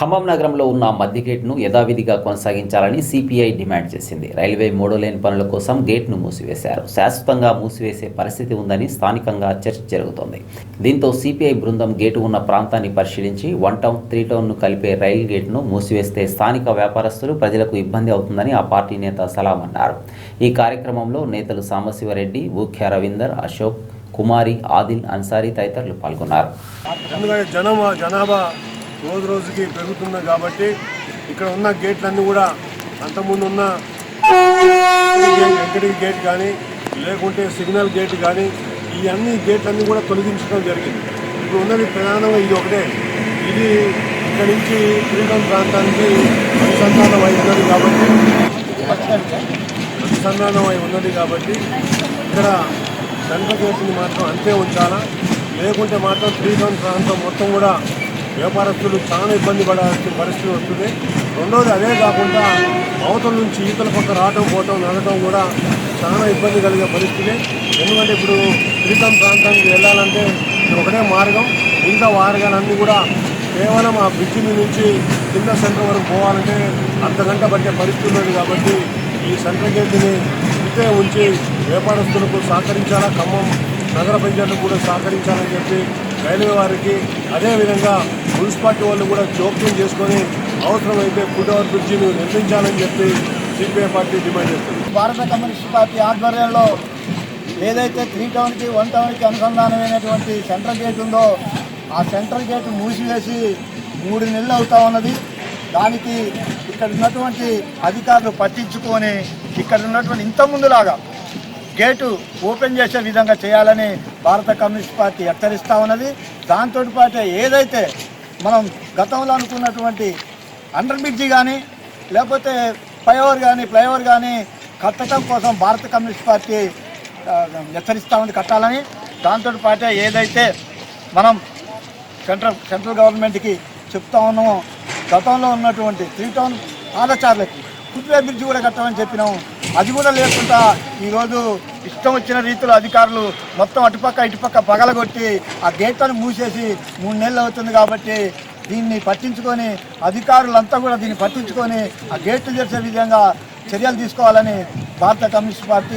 ఖమ్మం నగరంలో ఉన్న మధ్యగేట్ను యథావిధిగా కొనసాగించాలని సిపిఐ డిమాండ్ చేసింది. రైల్వే మూడో లేన్ పనుల కోసం గేట్ను మూసివేశారు. శాశ్వతంగా మూసివేసే పరిస్థితి ఉందని స్థానికంగా చర్చ జరుగుతోంది. దీంతో సిపిఐ బృందం గేటు ఉన్న ప్రాంతాన్ని పరిశీలించి వన్ టౌన్ త్రీ టౌన్ను కలిపే రైల్ గేట్ను మూసివేస్తే స్థానిక వ్యాపారస్తులు ప్రజలకు ఇబ్బంది అవుతుందని ఆ పార్టీ నేత సలాం అన్నారు. ఈ కార్యక్రమంలో నేతలు సాంబశివరెడ్డి ఊఖ్య రవీందర్ అశోక్ కుమారి ఆదిల్ అన్సారీ తదితరులు పాల్గొన్నారు. జనాభా రోజు రోజుకి పెరుగుతున్నాయి కాబట్టి ఇక్కడ ఉన్న గేట్లన్నీ కూడా అంతకుముందు ఉన్న వెంకటి గేట్ కానీ లేకుంటే సిగ్నల్ గేట్ కానీ ఈ అన్ని గేట్లన్నీ కూడా తొలగించడం జరిగింది. ఇప్పుడు ఉన్నది ప్రధానంగా ఇది ఒకటే. ఇది ఇక్కడ నుంచి శ్రీకాంత్ ప్రాంతానికి అనుసంధానం అయి ఉన్నది కాబట్టి అనుసంధానం అయి ఉన్నది కాబట్టి ఇక్కడ సెంట్రల్ గేట్ని మాత్రం అంతే ఉంచాలా? లేకుంటే మాత్రం శ్రీకాంత్ ప్రాంతం మొత్తం కూడా వ్యాపారస్తులు చాలా ఇబ్బంది పడాల్సిన పరిస్థితి వస్తుంది. రెండోది అదే కాకుండా అవతల నుంచి ఈతల పక్క రావటం పోవటం నడటం కూడా చాలా ఇబ్బంది కలిగే పరిస్థితి. ఎందుకంటే ఇప్పుడు శ్రీకాంత్ ప్రాంతానికి వెళ్ళాలంటే ఇది ఒకటే మార్గం. మిగతా మార్గాలన్నీ కూడా కేవలం ఆ బ్రిడ్జి నుంచి కింద సెంటర్ వరకు పోవాలంటే అర్ధ గంట పట్టే పరిస్థితి ఉన్నది కాబట్టి ఈ సెంటర్ గేట్ని ఇంతే ఉంచి వ్యాపారస్తులకు సహకరించాలా? ఖమ్మం నగర పంచాయతీలకు కూడా సహకరించాలని చెప్పి రైల్వే వారికి అదేవిధంగా మున్సిపాలిటీ వాళ్ళు కూడా జోక్యం చేసుకొని అవసరమైతే ఫుడ్ ఓవర్ బ్రిడ్జిని నిర్మించాలని చెప్పి సిపిఐ పార్టీ డిమాండ్ చేస్తుంది. భారత కమ్యూనిస్ట్ పార్టీ ఆధ్వర్యంలో ఏదైతే త్రీ టౌన్కి వన్ టౌన్కి అనుసంధానమైనటువంటి సెంట్రల్ గేట్ ఉందో ఆ సెంట్రల్ గేట్ మూసివేసి మూడు నెలలు అవుతా ఉన్నది. దానికి ఇక్కడ ఉన్నటువంటి అధికారులు పట్టించుకొని ఇక్కడ ఉన్నటువంటి ఇంత ముందులాగా గేటు ఓపెన్ చేసే విధంగా చేయాలని భారత కమ్యూనిస్ట్ పార్టీ హెచ్చరిస్తూ ఉన్నది. దాంతో పాటే ఏదైతే మనం గతంలో అనుకున్నటువంటి అండర్ బ్రిడ్జి కానీ లేకపోతే ఫ్లైఓవర్ కానీ ఫ్లైఓవర్ కానీ కట్టడం కోసం భారత కమ్యూనిస్ట్ పార్టీ హెచ్చరిస్తా హెచ్చరిస్తూ ఉంది కట్టాలని. దాంతో పాటే ఏదైతే మనం సెంట్రల్ సెంట్రల్ గవర్నమెంట్కి చెప్తా ఉన్నామో గతంలో ఉన్నటువంటి త్రీ టౌన్ పాదచారులకి ఫుట్వే బ్రిడ్జ్ కూడా కట్టమని చెప్పినాం అది కూడా లేకుండా ఈరోజు ఇష్టం వచ్చిన రీతిలో అధికారులు మొత్తం అటుపక్క ఇటుపక్క పగలగొట్టి ఆ గేట్లను మూసేసి మూడు నెలలు అవుతుంది కాబట్టి దీన్ని పట్టించుకొని అధికారులంతా కూడా దీన్ని పట్టించుకొని ఆ గేట్లు తెరిచే విధంగా చర్యలు తీసుకోవాలని భారత కమ్యూనిస్ట్ పార్టీ